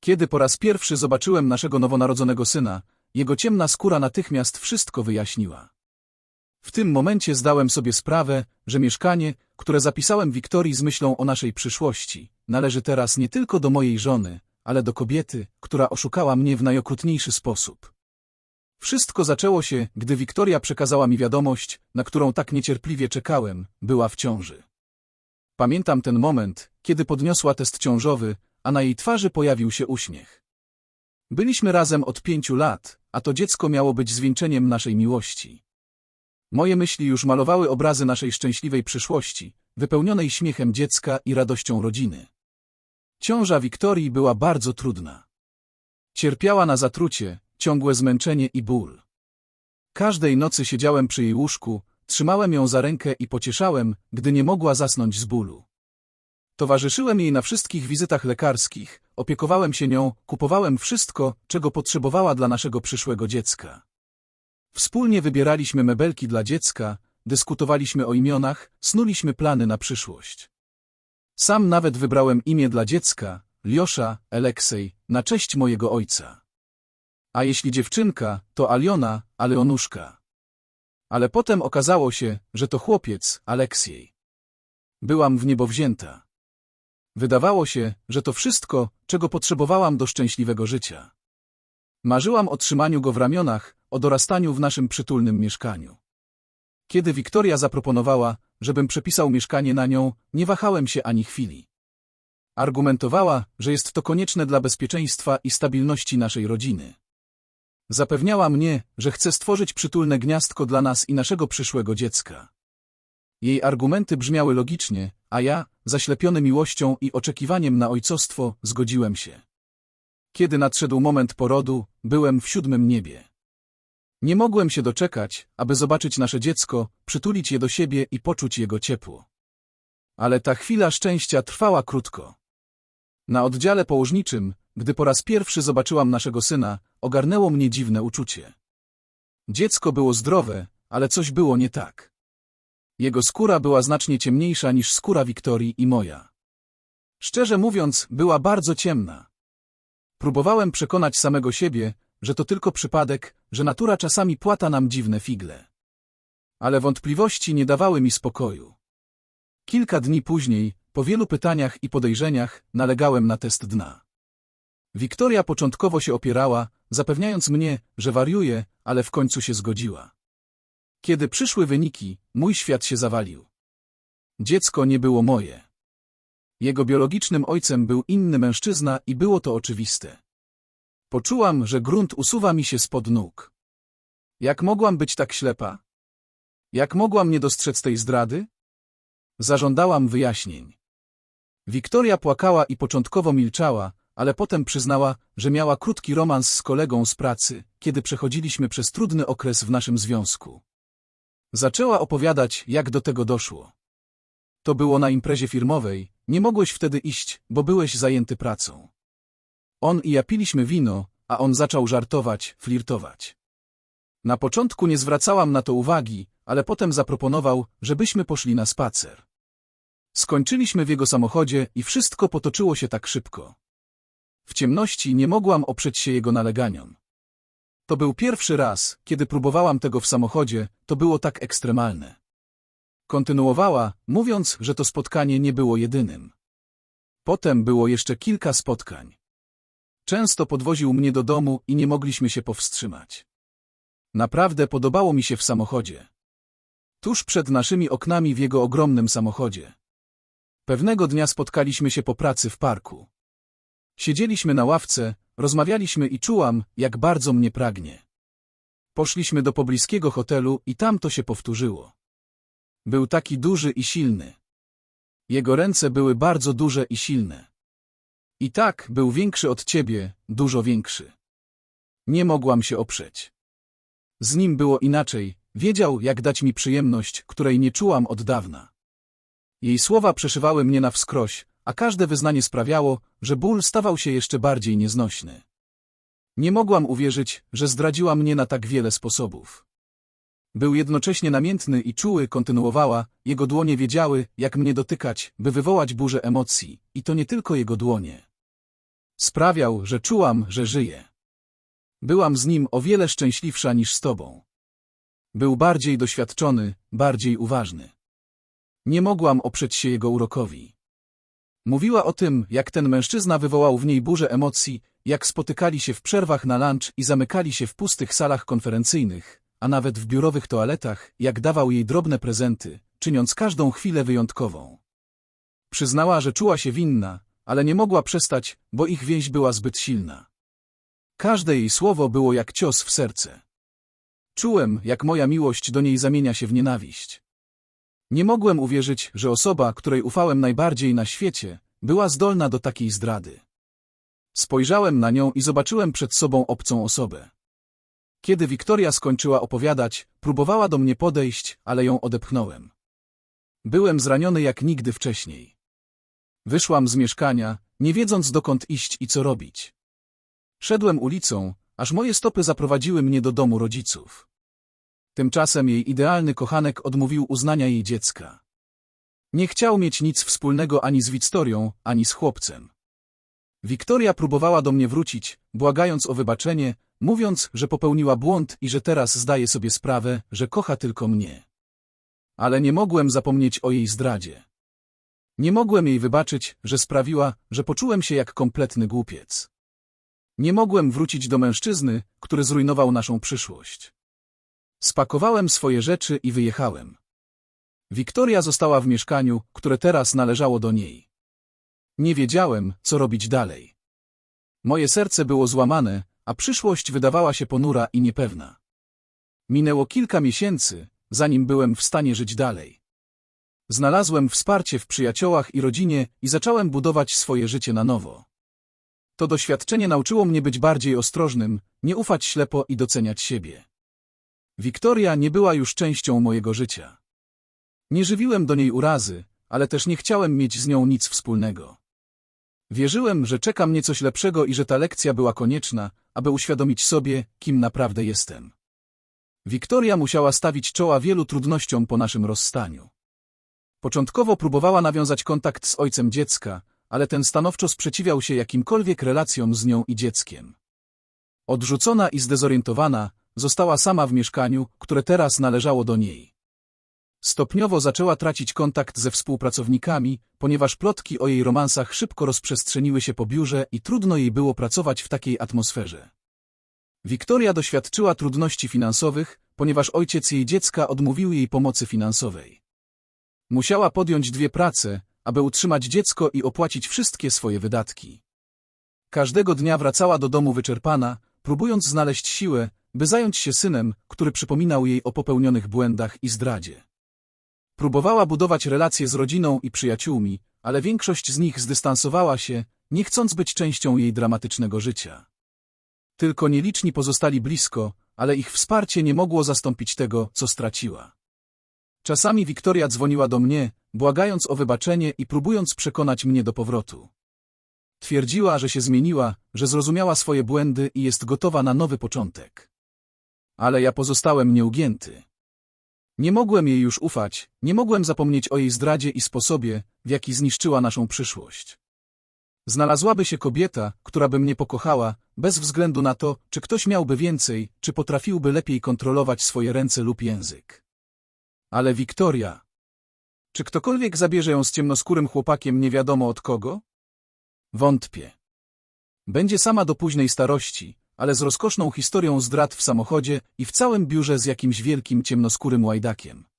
Kiedy po raz pierwszy zobaczyłem naszego nowonarodzonego syna, jego ciemna skóra natychmiast wszystko wyjaśniła. W tym momencie zdałem sobie sprawę, że mieszkanie, które zapisałem Wiktorii z myślą o naszej przyszłości, należy teraz nie tylko do mojej żony, ale do kobiety, która oszukała mnie w najokrutniejszy sposób. Wszystko zaczęło się, gdy Wiktoria przekazała mi wiadomość, na którą tak niecierpliwie czekałem, była w ciąży. Pamiętam ten moment, kiedy podniosła test ciążowy, a na jej twarzy pojawił się uśmiech. Byliśmy razem od pięciu lat, a to dziecko miało być zwieńczeniem naszej miłości. Moje myśli już malowały obrazy naszej szczęśliwej przyszłości, wypełnionej śmiechem dziecka i radością rodziny. Ciąża Wiktorii była bardzo trudna. Cierpiała na zatrucie, ciągłe zmęczenie i ból. Każdej nocy siedziałem przy jej łóżku, trzymałem ją za rękę i pocieszałem, gdy nie mogła zasnąć z bólu. Towarzyszyłem jej na wszystkich wizytach lekarskich, opiekowałem się nią, kupowałem wszystko, czego potrzebowała dla naszego przyszłego dziecka. Wspólnie wybieraliśmy mebelki dla dziecka, dyskutowaliśmy o imionach, snuliśmy plany na przyszłość. Sam nawet wybrałem imię dla dziecka, Liosza, Aleksej, na cześć mojego ojca. A jeśli dziewczynka, to Aliona, Aleonuszka. Ale potem okazało się, że to chłopiec, Aleksiej. Byłam w niebo wzięta. Wydawało się, że to wszystko, czego potrzebowałam do szczęśliwego życia. Marzyłam o trzymaniu go w ramionach, o dorastaniu w naszym przytulnym mieszkaniu. Kiedy Wiktoria zaproponowała, żebym przepisał mieszkanie na nią, nie wahałem się ani chwili. Argumentowała, że jest to konieczne dla bezpieczeństwa i stabilności naszej rodziny. Zapewniała mnie, że chce stworzyć przytulne gniazdko dla nas i naszego przyszłego dziecka. Jej argumenty brzmiały logicznie, a ja, zaślepiony miłością i oczekiwaniem na ojcostwo, zgodziłem się. Kiedy nadszedł moment porodu, byłem w siódmym niebie. Nie mogłem się doczekać, aby zobaczyć nasze dziecko, przytulić je do siebie i poczuć jego ciepło. Ale ta chwila szczęścia trwała krótko. Na oddziale położniczym, gdy po raz pierwszy zobaczyłam naszego syna, ogarnęło mnie dziwne uczucie. Dziecko było zdrowe, ale coś było nie tak. Jego skóra była znacznie ciemniejsza niż skóra Wiktorii i moja. Szczerze mówiąc, była bardzo ciemna. Próbowałem przekonać samego siebie, że to tylko przypadek, że natura czasami płata nam dziwne figle. Ale wątpliwości nie dawały mi spokoju. Kilka dni później, po wielu pytaniach i podejrzeniach, nalegałem na test dna. Wiktoria początkowo się opierała, zapewniając mnie, że wariuje, ale w końcu się zgodziła. Kiedy przyszły wyniki, mój świat się zawalił. Dziecko nie było moje. Jego biologicznym ojcem był inny mężczyzna i było to oczywiste. Poczułam, że grunt usuwa mi się spod nóg. Jak mogłam być tak ślepa? Jak mogłam nie dostrzec tej zdrady? Zażądałam wyjaśnień. Wiktoria płakała i początkowo milczała, ale potem przyznała, że miała krótki romans z kolegą z pracy, kiedy przechodziliśmy przez trudny okres w naszym związku. Zaczęła opowiadać, jak do tego doszło. To było na imprezie firmowej, nie mogłeś wtedy iść, bo byłeś zajęty pracą. On i ja piliśmy wino, a on zaczął żartować, flirtować. Na początku nie zwracałam na to uwagi, ale potem zaproponował, żebyśmy poszli na spacer. Skończyliśmy w jego samochodzie i wszystko potoczyło się tak szybko. W ciemności nie mogłam oprzeć się jego naleganiom. To był pierwszy raz, kiedy próbowałam tego w samochodzie, to było tak ekstremalne. Kontynuowała, mówiąc, że to spotkanie nie było jedynym. Potem było jeszcze kilka spotkań. Często podwoził mnie do domu i nie mogliśmy się powstrzymać. Naprawdę podobało mi się w samochodzie. Tuż przed naszymi oknami w jego ogromnym samochodzie. Pewnego dnia spotkaliśmy się po pracy w parku. Siedzieliśmy na ławce, rozmawialiśmy i czułam, jak bardzo mnie pragnie. Poszliśmy do pobliskiego hotelu i tam to się powtórzyło. Był taki duży i silny. Jego ręce były bardzo duże i silne. I tak był większy od ciebie, dużo większy. Nie mogłam się oprzeć. Z nim było inaczej, wiedział, jak dać mi przyjemność, której nie czułam od dawna. Jej słowa przeszywały mnie na wskroś, a każde wyznanie sprawiało, że ból stawał się jeszcze bardziej nieznośny. Nie mogłam uwierzyć, że zdradziła mnie na tak wiele sposobów. Był jednocześnie namiętny i czuły, kontynuowała, jego dłonie wiedziały, jak mnie dotykać, by wywołać burzę emocji, i to nie tylko jego dłonie. Sprawiał, że czułam, że żyję. Byłam z nim o wiele szczęśliwsza niż z tobą. Był bardziej doświadczony, bardziej uważny. Nie mogłam oprzeć się jego urokowi. Mówiła o tym, jak ten mężczyzna wywołał w niej burzę emocji, jak spotykali się w przerwach na lunch i zamykali się w pustych salach konferencyjnych, a nawet w biurowych toaletach, jak dawał jej drobne prezenty, czyniąc każdą chwilę wyjątkową. Przyznała, że czuła się winna, ale nie mogła przestać, bo ich więź była zbyt silna. Każde jej słowo było jak cios w serce. Czułem, jak moja miłość do niej zamienia się w nienawiść. Nie mogłem uwierzyć, że osoba, której ufałem najbardziej na świecie, była zdolna do takiej zdrady. Spojrzałem na nią i zobaczyłem przed sobą obcą osobę. Kiedy Wiktoria skończyła opowiadać, próbowała do mnie podejść, ale ją odepchnąłem. Byłem zraniony jak nigdy wcześniej. Wyszłam z mieszkania, nie wiedząc dokąd iść i co robić. Szedłem ulicą, aż moje stopy zaprowadziły mnie do domu rodziców. Tymczasem jej idealny kochanek odmówił uznania jej dziecka. Nie chciał mieć nic wspólnego ani z Wiktorią, ani z chłopcem. Wiktoria próbowała do mnie wrócić, błagając o wybaczenie, mówiąc, że popełniła błąd i że teraz zdaje sobie sprawę, że kocha tylko mnie. Ale nie mogłem zapomnieć o jej zdradzie. Nie mogłem jej wybaczyć, że sprawiła, że poczułem się jak kompletny głupiec. Nie mogłem wrócić do mężczyzny, który zrujnował naszą przyszłość. Spakowałem swoje rzeczy i wyjechałem. Wiktoria została w mieszkaniu, które teraz należało do niej. Nie wiedziałem, co robić dalej. Moje serce było złamane, a przyszłość wydawała się ponura i niepewna. Minęło kilka miesięcy, zanim byłem w stanie żyć dalej. Znalazłem wsparcie w przyjaciołach i rodzinie i zacząłem budować swoje życie na nowo. To doświadczenie nauczyło mnie być bardziej ostrożnym, nie ufać ślepo i doceniać siebie. Wiktoria nie była już częścią mojego życia. Nie żywiłem do niej urazy, ale też nie chciałem mieć z nią nic wspólnego. Wierzyłem, że czeka mnie coś lepszego i że ta lekcja była konieczna, aby uświadomić sobie, kim naprawdę jestem. Wiktoria musiała stawić czoła wielu trudnościom po naszym rozstaniu. Początkowo próbowała nawiązać kontakt z ojcem dziecka, ale ten stanowczo sprzeciwiał się jakimkolwiek relacjom z nią i dzieckiem. Odrzucona i zdezorientowana, została sama w mieszkaniu, które teraz należało do niej. Stopniowo zaczęła tracić kontakt ze współpracownikami, ponieważ plotki o jej romansach szybko rozprzestrzeniły się po biurze i trudno jej było pracować w takiej atmosferze. Wiktoria doświadczyła trudności finansowych, ponieważ ojciec jej dziecka odmówił jej pomocy finansowej. Musiała podjąć dwie prace, aby utrzymać dziecko i opłacić wszystkie swoje wydatki. Każdego dnia wracała do domu wyczerpana, próbując znaleźć siłę, by zająć się synem, który przypominał jej o popełnionych błędach i zdradzie. Próbowała budować relacje z rodziną i przyjaciółmi, ale większość z nich zdystansowała się, nie chcąc być częścią jej dramatycznego życia. Tylko nieliczni pozostali blisko, ale ich wsparcie nie mogło zastąpić tego, co straciła. Czasami Wiktoria dzwoniła do mnie, błagając o wybaczenie i próbując przekonać mnie do powrotu. Twierdziła, że się zmieniła, że zrozumiała swoje błędy i jest gotowa na nowy początek. Ale ja pozostałem nieugięty. Nie mogłem jej już ufać, nie mogłem zapomnieć o jej zdradzie i sposobie, w jaki zniszczyła naszą przyszłość. Znalazłaby się kobieta, która by mnie pokochała, bez względu na to, czy ktoś miałby więcej, czy potrafiłby lepiej kontrolować swoje ręce lub język. Ale Wiktoria... Czy ktokolwiek zabierze ją z ciemnoskórym chłopakiem nie wiadomo od kogo? Wątpię. Będzie sama do późnej starości, ale z rozkoszną historią zdrad w samochodzie i w całym biurze z jakimś wielkim ciemnoskórym łajdakiem.